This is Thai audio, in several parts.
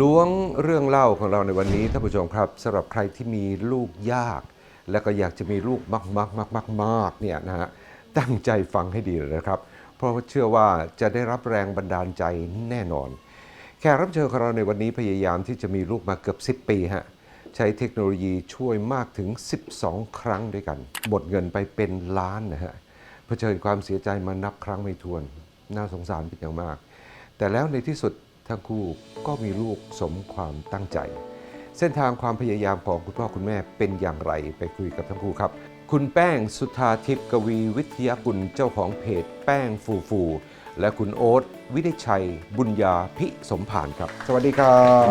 ล้วงเรื่องเล่าของเราในวันนี้ท่านผู้ชมครับสำหรับใครที่มีลูกยาก และก็อยากจะมีลูกมากมากมากมากมากเนี่ยนะฮะตั้งใจฟังให้ดีเลยนะครับ เพราะเชื่อว่าจะได้รับแรงบันดาลใจแน่นอน แขกรับเชิญของเราในวันนี้พยายามที่จะมีลูกมาเกือบ 10 ปีฮะใช้เทคโนโลยีช่วยมากถึง 12 ครั้งด้วยกัน หมดเงินไปเป็นล้านนะฮะเผชิญความเสียใจมานับครั้งไม่ถ้วน น่าสงสารเป็นอย่างมาก แต่แล้วในที่สุด ทั้งคู่ก็มีลูกสมความตั้งใจ เส้นทางความพยายามของคุณพ่อคุณแม่เป็นอย่างไรไปคุยกับทั้งคู่ครับ คุณแป้งสุธาทิพย์กวีวิทยากุลเจ้าของเพจแป้งฟูฟูและคุณโอ๊ตวิไดชัย บุญญาพิสมผานครับสวัสดีครับ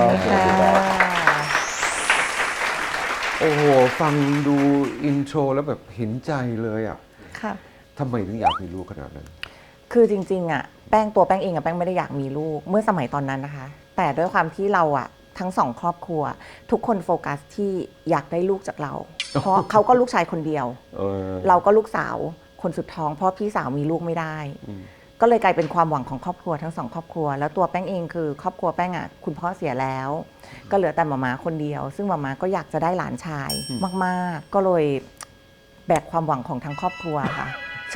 โอ้โหฟังดูอินโทรแล้วแบบเห็นใจเลยอะค่ะทำไมถึงอยากมีลูกขนาดนั้น คือจริง ๆอะ แป้งตัวแป้งเองอะแป้งไม่ได้อยากมีลูก เมื่อสมัยตอนนั้นนะคะ แต่ด้วยความที่เราอะทั้งสองครอบครัว ทุกคนโฟกัสที่อยากได้ลูกจากเรา เพราะเขาก็ลูกชายคนเดียว เออเราก็ลูกสาวคนสุดท้อง เพราะพี่สาวมีลูกไม่ได้ อืมก็เลยกลายเป็นความหวังของครอบครัวทั้งสองครอบครัว แล้วตัวแป้งเองคือครอบครัวแป้งอะคุณพ่อเสียแล้ว ก็เหลือแต่หมาม้าคนเดียว ซึ่งหมาม้าก็อยากจะได้หลานชายมากๆ ก็เลยแบกความหวังของทั้งครอบครัวค่ะ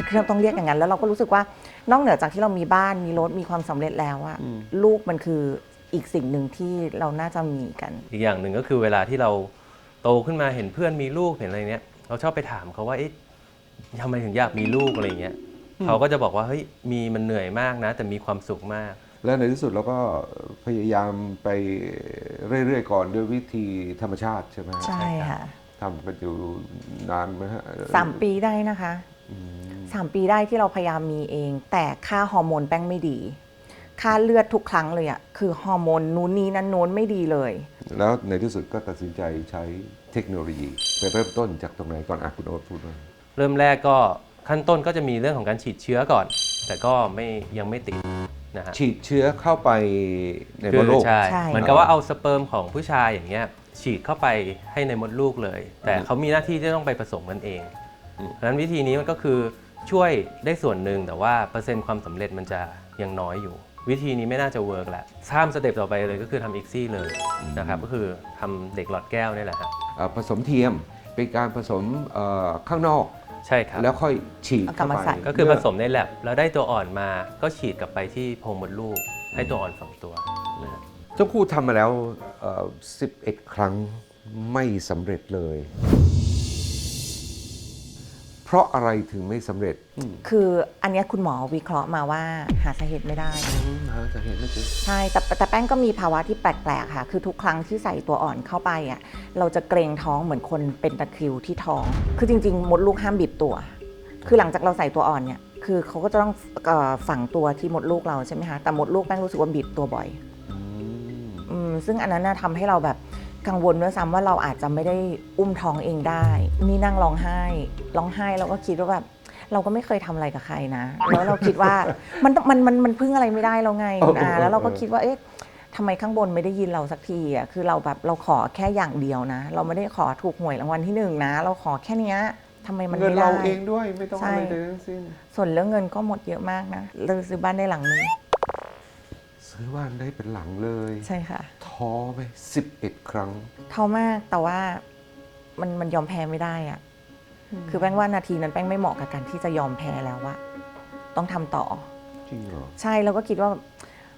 คือเราต้องเรียกอย่างนั้นแล้วเราก็รู้สึกว่า นอกเหนือจากที่เรามีบ้านมีรถมีความสำเร็จแล้วอะลูกมันคืออีกสิ่งหนึ่งที่เราน่าจะมีกัน อีกอย่างหนึ่งก็คือเวลาที่เราโตขึ้นมาเห็นเพื่อนมีลูกเห็นอะไรเนี้ยเราชอบไปถามเขาว่าเอ๊ะทำไมถึงอยากมีลูกอะไรเงี้ยเขาก็จะบอกว่าเฮ้ยมีมันเหนื่อยมากนะ แต่มีความสุขมาก และในที่สุดเราก็พยายามไปเรื่อยๆก่อนด้วยวิธีธรรมชาติใช่ไหมฮะใช่ค่ะทำกันอยู่นานไหมฮะสามปีได้นะคะ สามปีได้ที่เราพยายามมีเอง แต่ค่าฮอร์โมนแป้งไม่ดี ค่าเลือดทุกครั้งเลยอะคือฮอร์โมนนู้นนี้นั้นโน้นไม่ดีเลย แล้วในที่สุดก็ตัดสินใจใช้เทคโนโลยี ไปเริ่มต้นจากตรงไหนก่อนอะคุณโอ๊ตพูดมาเริ่มแรกก็ขั้นต้นก็จะมีเรื่องของการฉีดเชื้อก่อน แต่ก็ไม่ยังไม่ติดนะฮะฉีดเชื้อเข้าไปในมดลูก ใช่ใช่ เหมือนกับว่าเอาสเปิร์มของผู้ชายอย่างเงี้ยฉีดเข้าไปให้ในมดลูกเลย แต่เขามีหน้าที่ที่ต้องไปผสมกันเองอืมเพราะฉะนั้นวิธีนี้มันก็คือ ช่วยได้ส่วนหนึ่งแต่ว่าเปอร์เซ็นต์ความสำเร็จมันจะยังน้อยอยู่ วิธีนี้ไม่น่าจะเวิร์กแหละข้ามสเต็ปต่อไปเลยก็คือทำอีกซี่เลยนะครับก็คือทำเด็กหลอดแก้วนี่แหละฮะอ่าผสมเทียมเป็นการผสมเอ่อข้างนอกใช่ครับแล้วค่อยฉีดเอากลัเข้าบมาไปใส่ก็คือผสมในแลบแล้วได้ตัวอ่อนมาก็ฉีดกลับไปที่โพรงมดลูก ให้ตัวอ่อนสองตัวนะฮะเจ้าคู่ทำมาแล้วเอ่อ11 ครั้งไม่สำเร็จเลย เพราะอะไรถึงไม่สำเร็จคืออันเนี้ยคุณหมอวิเคราะห์มาว่าหาสาเหตุไม่ได้ หาสาเหตุไม่เจอใช่แต่แต่แป้งก็มีภาวะที่แปลกๆค่ะ คือทุกครั้งที่ใส่ตัวอ่อนเข้าไปอะเราจะเกรงท้องเหมือนคนเป็นตะคริวที่ท้อง คือจริง ๆ มดลูกห้ามบีบตัว คือหลังจากเราใส่ตัวอ่อนเนี่ยคือเขาก็จะต้องเอ่อฝังตัวที่มดลูกเราใช่ไหมคะแต่มดลูกแป้งรู้สึกว่าบีบตัวบ่อยอืมซึ่งอันนั้นน่ะทำให้เราแบบ กังวลด้วยซ้ำว่าเราอาจจะไม่ได้อุ้มท้องเองได้ นี่นั่งร้องไห้ ร้องไห้เราก็คิดว่าแบบเราก็ไม่เคยทำอะไรกับใครนะ แล้วเราคิดว่ามันมันมันมันพึ่งอะไรไม่ได้แล้วไงคุณอาแล้วเราก็คิดว่าเอ๊ะทำไมข้างบนไม่ได้ยินเราสักทีอะคือเราแบบเราขอแค่อย่างเดียวนะ เราไม่ได้ขอถูกหวยรางวัลที่หนึ่งนะ เราขอแค่เนี้ยทำไมมันเงินไม่ได้เราเองด้วยไม่ต้องใช่อะไรเลยทั้งสิ้นส่วนเรื่องเงินก็หมดเยอะมากนะเราซื้อบ้านได้หลังนึงซื้อบ้านได้เป็นหลังเลย ใช่ค่ะ ท้อไหม11ครั้งเท่ามากแต่ว่ามันมันยอมแพ้ไม่ได้อะคือแป้งว่านาทีนั้นแป้งไม่เหมาะกับการที่จะยอมแพ้แล้วอะต้องทำต่อ จริงเหรอ ใช่แล้วก็คิดว่า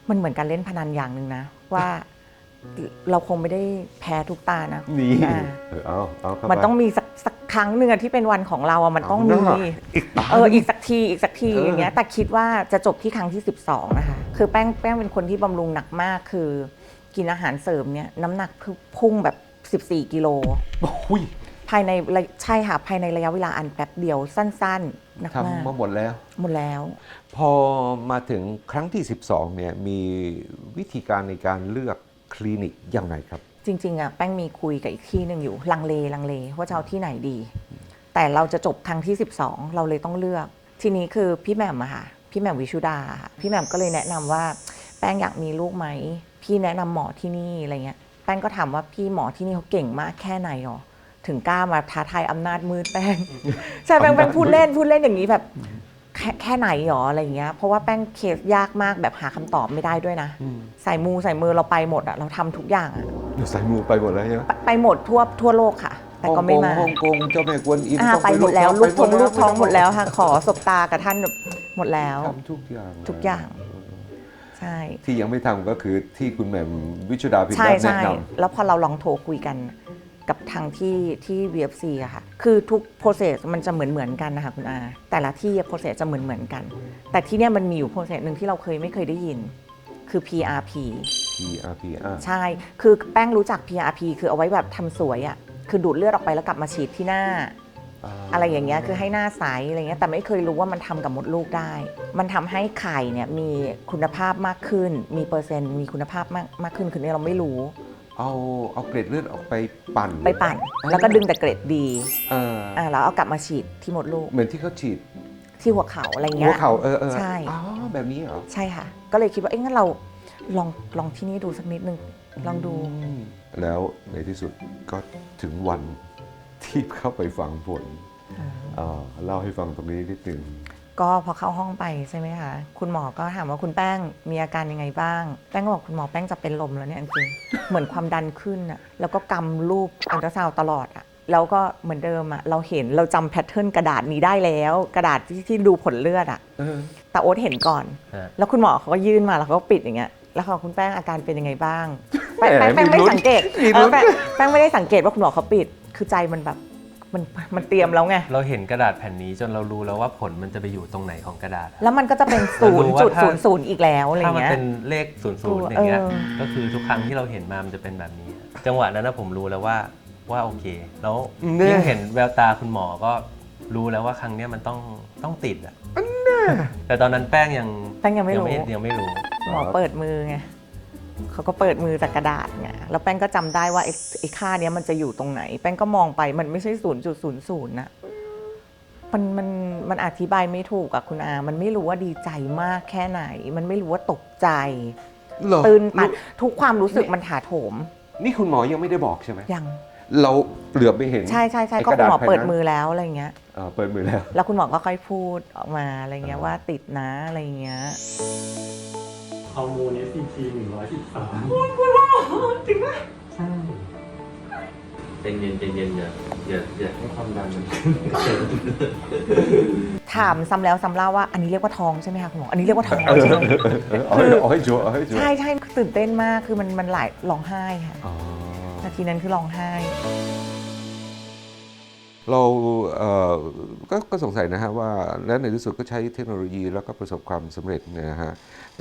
มันเหมือนการเล่นพนันอย่างหนึ่งนะ ว่าเราคงไม่ได้แพ้ทุกตานะนี่ อ่าเออเอาเอาเข้ามันไป ต้องมีสักสักครั้งหนึ่งอะที่เป็นวันของเราอะมันต้องเอามีหน้า อีกตา เอออีกสักทีอีกสักทีเออออ ย่างเงี้ยแต่คิดว่าจะจบที่ครั้งที่ 12 นะคะ คือแป้งแป้งเป็นคนที่บำรุงหนักมากคือ กินอาหารเสริมเนี่ยน้ำหนักพุ่งแบบ 14 กิโลโอ้ยภายในระใช่ค่ะภายในระยะเวลาอันแป๊บเดียวสั้นๆหนักมากทำมาหมดแล้ว หมดแล้ว พอมาถึงครั้งที่ 12เนี่ยมีวิธีการในการเลือกคลินิกยังไงครับ จริงๆอะแป้งมีคุยกับอีกที่หนึ่งอยู่ลังเลลังเลว่าจะเอาที่ไหนดี แต่เราจะจบครั้งที่ 12 เราเลยต้องเลือก ทีนี้คือพี่แหม่มอะค่ะพี่แหม่มวิชุดาค่ะพี่แหม่มก็เลยแนะนำว่าแป้งอยากมีลูกไหม พี่แนะนำหมอที่นี่อะไรเงี้ยแป้งก็ถามว่าพี่หมอที่นี่เขาเก่งมากแค่ไหนหรอถึงกล้ามาท้าทายอำนาจมืดแป้งใช่แป้งแป้งพูดเล่นพูดเล่นอย่างนี้แบบขค่แค่ไหนหรออะไรอย่างเงี้ยเพราะว่าแป้งเคสยากมากแบบหาคำตอบไม่ได้ด้วยนะอืมใส่มูใส่มือเราไปหมดอะเราทำทุกอย่างอะสายมูไปหมดแล้วใช่ไหมไปไปหมดทั่วทั่วโลกค่ะแต่ก็ไม่มาฮ่องกงฮ่องกงเจ้าแม่กวนอิมอ่าต้องไปหมดแล้วไปลูกทงลูกท้องหมดแล้วไค่ะขอสบตากับท่านหมดแล้วทำทุกอย่างทุกอย่าง ใช่ที่ยังไม่ทำก็คือที่คุณแหม่มวิชุดาพิมพ์ใช่แนะใช่นแล้วพอเราลองโทรคุยกันกับทางที่ที่ VFC อะค่ะ คือทุก process มันจะเหมือนเหมือนกันนะคะคุณอา แต่ละที่ process จะเหมือนเหมือนกัน แต่ที่เนี้ยมันมีอยู่ process หนึ่งที่เราเคยไม่เคยได้ยิน คือ PRP ำ PRP อะใช่ คือแป้งรู้จัก PRP คือเอาไว้แบบทำสวยอะคือดูดเลือดออกไปแล้วกลับมาฉีดที่หน้า อะไรอย่างเงี้ยคือให้หน้าใสอะไรเงี้ยแต่ไม่เคยรู้ว่ามันทำกับมดลูกได้ มันทำให้ไข่เนี่ยมีคุณภาพมากขึ้น มีเปอร์เซ็นต์มีคุณภาพมากมากขึ้นคือเนี่ยเราไม่รู้ เอาเอาเกล็ดเลือดออกไปปั่นไปปั่น แล้วก็ดึงแต่เกรดดีอ่าอ่าแล้วเอากลับมาฉีดที่มดลูก เหมือนที่เขาฉีดที่หัวเข่าอะไรหัเงี้วยเข่าเออเออใช่อ๋อแบบนี้เหรอใช่ค่ะ ก็เลยคิดว่าเอ้งั้นเราลองลองที่นี่ดูสักนิดนึงลองดูอืมแล้วในที่สุดก็ถึงวัน ที่เข้าไปฟังผลอ่าเล่าให้ฟังตรงนี้นิดหนึ่งก็พอเข้าห้องไปใช่ไหมคะคุณหมอก็ถามว่าคุณแป้งมีอาการยังไงบ้าง แป้งก็บอกคุณหมอแป้งจะเป็นลมแล้วเนี่ยจริงๆเหมือนความดันขึ้นอะแล้วก็กำรูปอันตราซาวด์ตลอดอะแล้วก็เหมือนเดิมอะเราเห็นเราจำแพทเทิร์นกระดาษนี้ได้แล้ว กระดาษที่ที่ดูผลเลือดอะเออแต่โอ๊ตเห็นก่อนฮะแล้วคุณหมอเขาก็ยื่นมาแล้วเขาก็ปิดอย่างเงี้ยแล้วเขาบอกคุณแป้งอาการเป็นยังไงบ้าง แป้งแหมแป้งแป้งไม่มีลุ้นสังเกตมีเอลุ้อนแป้งแป้งไม่ได้สังเกตว่าคุณหมอเขาปิด คือใจมันแบบมันมันเตรียมแล้วไง เราเห็นกระดาษแผ่นนี้จนเรารู้แล้วว่าผลมันจะไปอยู่ตรงไหนของกระดาษอะ แล้วมันก็จะเป็นศูนย์รู้ว่าจุดถ้าศูนย์ศูนย์อีกแล้วอะไรถ้ามันเงี้ย เป็นเลขศูนย์ศูนย์อย่างเงี้ย เออ ก็คือทุกครั้งที่เราเห็นมา มันจะเป็นแบบนี้ จังหวะนั้นนะผมรู้แล้วว่าว่าโอเค แล้วเนี่ย ยิ่งเห็นแววตาคุณหมอก็รู้แล้วว่าครั้งเนี้ยมันต้องต้องติดอะแต่ตอนนั้นแป้งยังแป้งยังไม่รู้ ยังไม่รู้ หมอเปิดมือไง เขาก็เปิดมือจากกระดาษไงแล้วแป้งก็จำได้ว่าไอ้ไอ้ค่าเนี้ยมันจะอยู่ตรงไหน แป้งก็มองไปมันไม่ใช่ศูนย์จุดศูนย์ศูนย์นะมันมันมันอธิบายไม่ถูกอะคุณอา มันไม่รู้ว่าดีใจมากแค่ไหน มันไม่รู้ว่าตกใจเหรอตื่นตันทุกความรู้สึกมันถาโถม นี่คุณหมอยังไม่ได้บอกใช่ไหมยังเราเหลือบไปเห็น ใช่ใช่ใช่ไอ้ก็กระคุณดาษหมอเปิดแผ่นนั้นมือแล้วอะไรเงี้ยอ่าเปิดมือแล้ว แล้วคุณหมอก็ค่อยพูดออกมาอะไรเงี้ยอ่าว่าติดนะอะไรเงี้ย ฮอร์โมน SCT 113ใช่เป็นเย็นเป็นเย็นอย่าอย่าอย่าให้ความดันมันขึ้นถามซ้ำแล้วซ้ำเล่าว่าอันนี้เรียกว่าท้องใช่ไหมคะคุณหมออันนี้เรียกว่าท้องใช่ไหมเอาให้เอาให้ชัวร์เอาให้ชัวร์ใช่ใช่ตื่นเต้นมากคือมันมันหลายร้องไห้ค่ะอ๋อนาทีนั้นคือร้องไห้ เราเก็ก็สงสัยนะฮะว่าและในที่สุดก็ใช้เทคโนโลยีแล้วก็ประสบความสำเร็จนะฮะ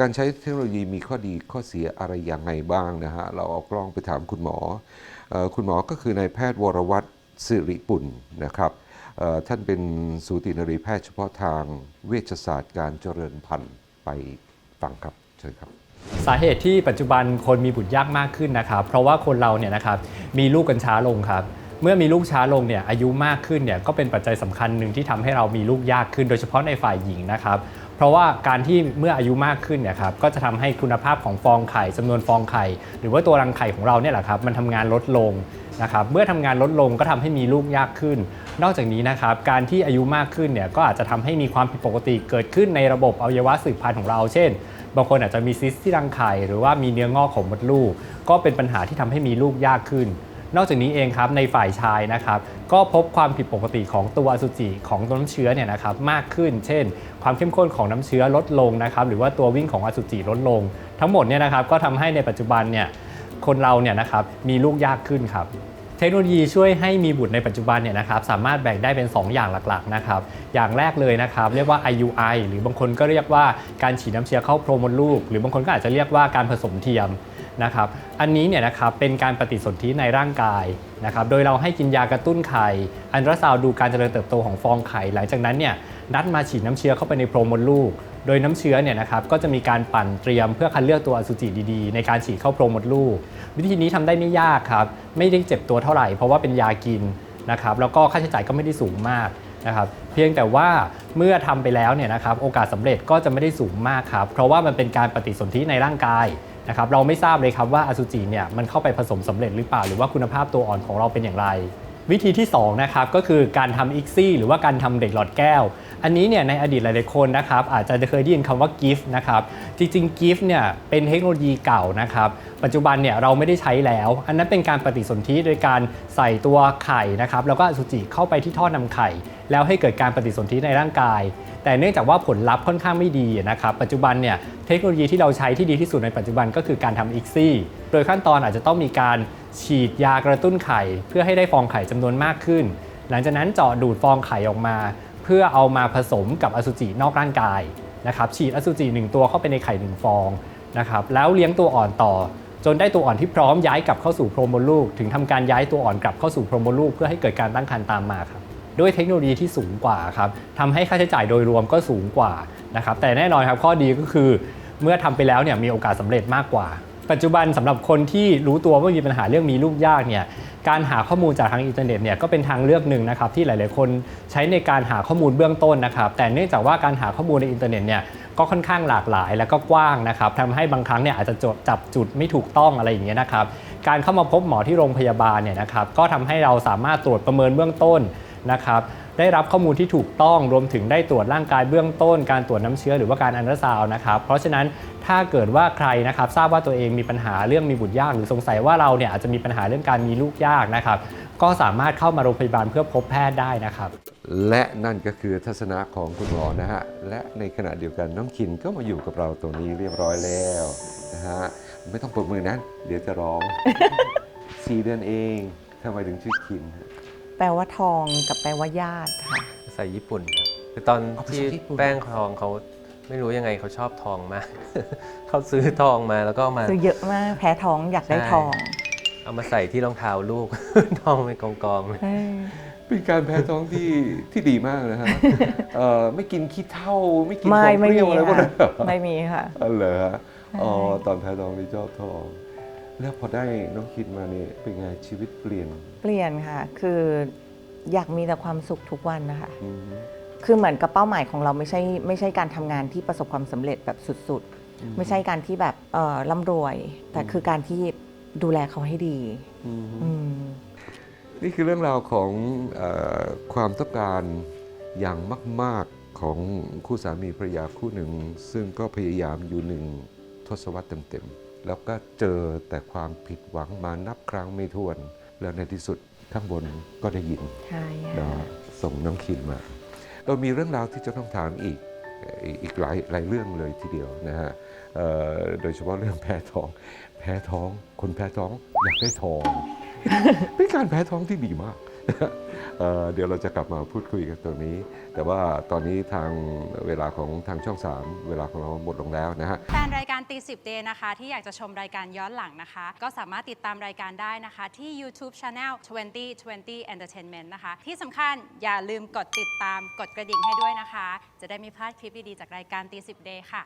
การใช้เทคโนโลยีมีข้อดีข้อเสียอะไรอย่างไงบ้างนะฮะเราเอากล้องไปถามคุณหมออคุณหมอก็คือนายแพทย์วรวัตรสิริปุ่นนะครับท่านเป็นสูตินรีแพทย์เฉพาะทางเวชศาสตร์การเจริญพันธุ์ไปฟังครับเชิญครับ สาเหตุที่ปัจจุบันคนมีบุตรยากมากขึ้นนะครับ เพราะว่าคนเราเนี่ยนะครับมีลูกกันช้าลงครับ เมื่อมีลูกช้าลงเนี่ยอายุมากขึ้นเนี่ยก็เป็นปัจจัยสำคัญหนึ่งที่ทำให้เรามีลูกยากขึ้น โดยเฉพาะในฝ่ายหญิงนะครับเพราะว่าการที่เมื่ออายุมากขึ้นเนี่ยครับก็จะทำให้คุณภาพของฟองไข่จำนวนฟองไข่ หรือว่าตัวรังไข่ของเราเนี่ยแหละครับมันทำงานลดลงนะครับเมื่อทำงานลดลงก็ทำให้มีลูกยากขึ้น นอกจากนี้นะครับการที่อายุมากขึ้นเนี่ยก็อาจจะทำให้มีความผิดปกติเกิดขึ้นในระบบอวัยวะสืบพันธุ์ของเรา เช่น บางคนอาจจะมีซิสที่รังไข่หรือว่ามีเนื้องอกของมดลูก ก็เป็นปัญหาที่ทำให้มีลูกยากขึ้น นอกจากนี้เองครับในฝ่ายชายนะครับก็พบความผิดปกติของตัวอสุจิของตัวน้ำเชื้อเนี่ยนะครับมากขึ้น เช่น ความเข้มข้นของน้ำเชื้อลดลงนะครับหรือว่าตัววิ่งของอสุจิลดลง ทั้งหมดเนี่ยนะครับก็ทำให้ในปัจจุบันเนี่ยคนเราเนี่ยนะครับมีลูกยากขึ้นครับเทคโนโลยีช่วยให้มีบุตรในปัจจุบันเนี่ยนะครับสามารถแบ่งได้เป็น 2 อย่างหลักๆนะครับอย่างแรกเลยนะครับเรียกว่า IUI หรือบางคนก็เรียกว่าการฉีดน้ำเชื้อเข้าโพรงมดลูก หรือบางคนก็อาจจะเรียกว่าการผสมเทียม นะครับ อันนี้เนี่ยนะครับเป็นการปฏิสนธิในร่างกายนะครับ โดยเราให้กินยากระตุ้นไข่ อันตราซาวด์ดูการเจริญเติบโตของฟองไข่ หลังจากนั้นเนี่ยนัดมาฉีดน้ำเชื้อเข้าไปในโพรงมดลูก โดยน้ำเชื้อเนี่ยนะครับก็จะมีการปั่นเตรียมเพื่อคัดเลือกตัวอสุจิดีๆ ในการฉีดเข้าโพรงมดลูก วิธีนี้ทำได้ไม่ยากครับ ไม่ได้เจ็บตัวเท่าไหร่เพราะว่าเป็นยากินนะครับ แล้วก็ค่าใช้จ่ายก็ไม่ได้สูงมากนะครับเพียงแต่ว่าเมื่อทำไปแล้วเนี่ยนะครับโอกาสสำเร็จก็จะไม่ได้สูงมากครับ เพราะว่ามันเป็นการปฏิสนธิในร่างกาย นะครับเราไม่ทราบเลยครับว่าอสุจิเนี่ยมันเข้าไปผสมสำเร็จหรือเปล่า หรือว่าคุณภาพตัวอ่อนของเราเป็นอย่างไร วิธีที่2นะครับก็คือการทำอิกซี่หรือว่าการทำเด็กหลอดแก้ว อันนี้เนี่ยในอดีตหลายๆคนนะครับอาจจะเคยได้ยินคำว่ากิฟต์นะครับจริงๆกิฟต์เนี่ยเป็นเทคโนโลยีเก่านะครับปัจจุบันเนี่ยเราไม่ได้ใช้แล้ว อันนั้นเป็นการปฏิสนธิโดยการใส่ตัวไข่นะครับแล้วก็อสุจิเข้าไปที่ท่อนำไข่ แล้วให้เกิดการปฏิสนธิในร่างกาย แต่เนื่องจากว่าผลลัพธ์ค่อนข้างไม่ดีนะครับปัจจุบันเนี่ยเทคโนโลยีที่เราใช้ที่ดีที่สุดในปัจจุบันก็คือการทำอิกซี่โดยขั้นตอนอาจจะต้องมีการฉีดยากระตุ้นไข่ เพื่อให้ได้ฟองไข่จำนวนมากขึ้น หลังจากนั้นเจาะดูดฟองไข่ออกมา เพื่อเอามาผสมกับอสุจินอกร่างกายนะครับฉีดอสุจิหนึ่งตัวเข้าไปในไข่หนึ่งฟองนะครับแล้วเลี้ยงตัวอ่อนต่อ จนได้ตัวอ่อนที่พร้อมย้ายกลับเข้าสู่โพรงมดลูก ถึงทำการย้ายตัวอ่อนกลับเข้าสู่โพรงมดลูกเพื่อให้เกิดการตั้งครรภ์ตามมาครับด้วยเทคโนโลยีที่สูงกว่าครับทำให้ค่าใช้จ่ายโดยรวมก็สูงกว่านะครับแต่แน่นอนครับข้อดีก็คือเมื่อทำไปแล้วเนี่ยมีโอกาสสำเร็จมากกว่า ปัจจุบันสำหรับคนที่รู้ตัวว่ามีปัญหาเรื่องมีลูกยากเนี่ยการหาข้อมูลจากทางอินเทอร์เน็ตเนี่ยก็เป็นทางเลือกหนึ่งนะครับที่หลาย ๆ คนใช้ในการหาข้อมูลเบื้องต้นนะครับ แต่เนื่องจากว่าการหาข้อมูลในอินเทอร์เน็ตเนี่ยก็ค่อนข้างหลากหลายแล้วก็กว้างนะครับทำให้บางครั้งเนี่ยอาจจะจดจับจุดไม่ถูกต้องอะไรอย่างเงี้ยนะครับ การเข้ามาพบหมอที่โรงพยาบาลเนี่ยนะครับก็ทำให้เราสามารถตรวจประเมินเบื้องต้นนะครับ ได้รับข้อมูลที่ถูกต้องรวมถึงได้ตรวจร่างกายเบื้องต้น การตรวจน้ำเชื้อหรือว่าการอันตราซาวน์นะครับ เพราะฉะนั้นถ้าเกิดว่าใครนะครับทราบว่าตัวเองมีปัญหาเรื่องมีบุตรยากหรือสงสัยว่าเราเนี่ยอาจจะมีปัญหาเรื่องการมีลูกยากนะครับ ก็สามารถเข้ามาโรงพยาบาลเพื่อพบแพทย์ได้นะครับ และนั่นก็คือทัศนะของคุณหมอนะฮะและในขณะเดียวกันน้องคินก็มาอยู่กับเราตรงนี้เรียบร้อยแล้วนะฮะไม่ต้องปรบมือนะเดี๋ยวจะร้องสี่เดือนเองทำไมถึงชื่อคินฮะ แปลว่าทองกับแปลว่าญาติค่ะ ภาษาญี่ปุ่นครับคือตอนเอาภาษาที่ญี่ปุ่น แป้งทองเขาไม่รู้ยังไงเขาชอบทองมาก เขาซื้อทองมาแล้วก็เอามา คือเยอะมากแพ้ท้องอยากได้ใช่ ทองเอามาใส่ที่รองเท้าลูก ทองเป็นกองกองๆเลย เออเป็นการแพ้ท้องที่ที่ดีมากนะฮะเอ่อไม่กินขี้เท่าไม่กินขไม่องไม่เปรี้มียวอะไรพวกค่ะนั้นเหรอไม่มีค่ะ อ๋อเหรอฮะอ๋อใช่ตอนแพ้ท้องนี่ชอบทอง แล้วพอได้น้องคินมานี่เป็นไงชีวิตเปลี่ยน เปลี่ยนค่ะ คืออยากมีแต่ความสุขทุกวันนะคะ อืม คือเหมือนกับเป้าหมายของเราไม่ใช่ไม่ใช่การทำงานที่ประสบความสำเร็จแบบสุดๆไม่ใช่การที่แบบเอ่อร่ำรวย แต่คือการที่ดูแลเขาให้ดี อืม อืม นี่คือเรื่องราวของเออความต้องการอย่างมาก ๆ ของคู่สามีภรรยาคู่หนึ่ง ซึ่งก็พยายามอยู่หนึ่งทศวรรษเต็มๆ แล้วก็เจอแต่ความผิดหวังมานับครั้งไม่ถ้วน แล้วในที่สุดข้างบนก็ได้ยินใช่นะค่ะส่งน้องคินมา เรามีเรื่องราวที่จะต้องถามอีกเอ่ออีกหลายหลายเรื่องเลยทีเดียวนะฮะเอ่อโดยเฉพาะเรื่องแพ้ท้อง แพ้ท้อง คนแพ้ท้องอยากได้ทอง เป็นการแพ้ท้องที่ดีมากเอ่อ เดี๋ยวเราจะกลับมาพูดคุยกันตรงนี้ แต่ว่าตอนนี้ทางเวลาของทางช่อง 3 เวลาของเราหมดลงแล้วนะฮะแฟนรายการตีสิบเดนะคะ ที่อยากจะชมรายการย้อนหลังนะคะ ก็สามารถติดตามรายการได้นะคะ ที่ YouTube Channel 2020 Entertainment นะคะ ที่สำคัญอย่าลืมกดติดตามกดกระดิ่งให้ด้วยนะคะ จะได้ไม่พลาดคลิปดีๆจากรายการตีสิบเดค่ะ